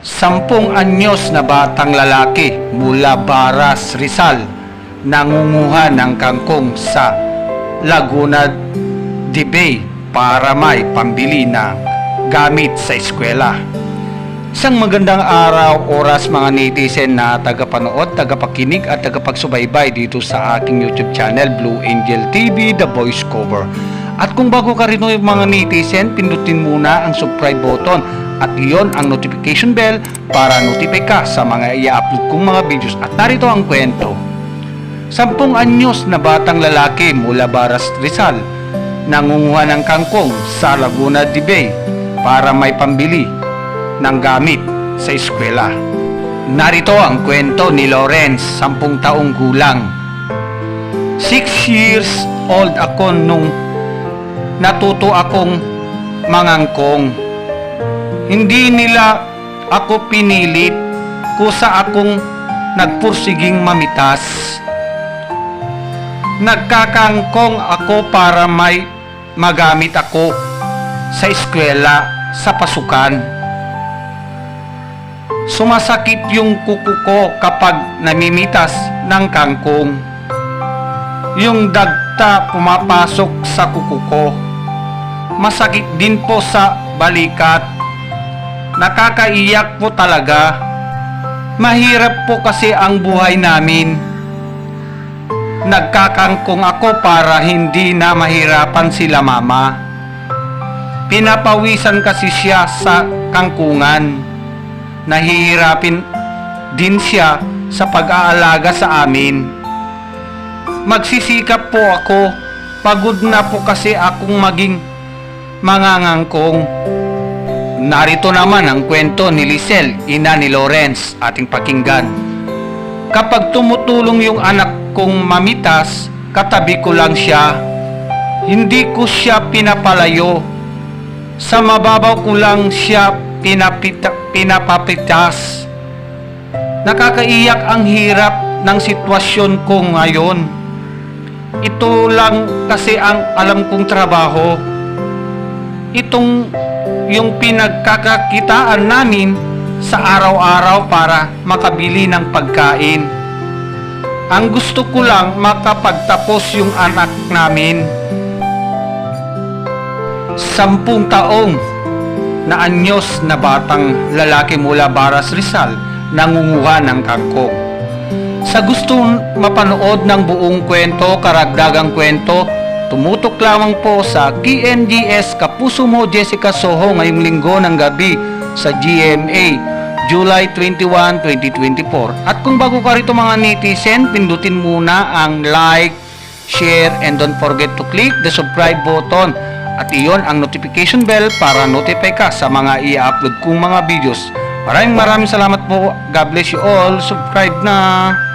Sampung anyos na batang lalaki mula Baras, Rizal nangunguha ng kangkong sa Laguna de Bay para may pambili ng gamit sa eskwela. Isang magandang araw, oras mga netizen na tagapanood, tagapakinig at tagapagsubaybay dito sa aking YouTube channel Blue Angel TV, The Voice Cover. At kung bago ka rin mga netizen, pindutin muna ang subscribe button at iyon ang notification bell para notify ka sa mga i-upload kong mga videos. At narito ang kwento. Sampung anyos na batang lalaki mula Baras Rizal nangunguha ng kangkong sa Laguna de Bay para may pambili ng gamit sa eskwela. Narito ang kwento ni Lawrence, sampung taong gulang. Six years old ako nung natuto akong mangangkong. Hindi nila ako pinilit kusa akong nagpursiging mamitas. Nagkakangkong ako para may magamit ako sa eskwela, sa pasukan. Sumasakit yung kuko ko kapag namimitas ng kangkong. Yung dagta pumapasok sa kuko ko. Masakit din po sa balikat. Nakakaiyak po talaga. Mahirap po kasi ang buhay namin. Nagkakangkong ako para hindi na mahirapan sila mama. Pinapawisan kasi siya sa kangkungan. Nahihirapin din siya sa pag-aalaga sa amin. Magsisikap po ako. Pagod na po kasi akong maging mangangangkong. Narito naman ang kwento ni Lisel, ina ni Lawrence, ating pakinggan. Kapag tumutulong yung anak kong mamitas, katabi ko lang siya. Hindi ko siya pinapalayo. Sa mababaw ko lang siya pinapita, pinapapitas. Nakakaiyak ang hirap ng sitwasyon ko ngayon. Ito lang kasi ang alam kong trabaho. Itong yung pinagkakakitaan namin sa araw-araw para makabili ng pagkain. Ang gusto ko lang makapagtapos yung anak namin. Sampung taong na anyos na batang lalaki mula Baras Rizal nangunguha ng kangkong. Sa gusto mapanood ng buong kwento, karagdagang kwento, tumutok lamang po sa KNDS Kapuso mo Jessica Soho ngayong linggo ng gabi sa GMA July 21, 2024. At kung bago ka rito mga netizen, pindutin muna ang like, share, and don't forget to click the subscribe button at iyon ang notification bell para notify ka sa mga i-upload kong mga videos. Maraming maraming salamat po. God bless you all. Subscribe na.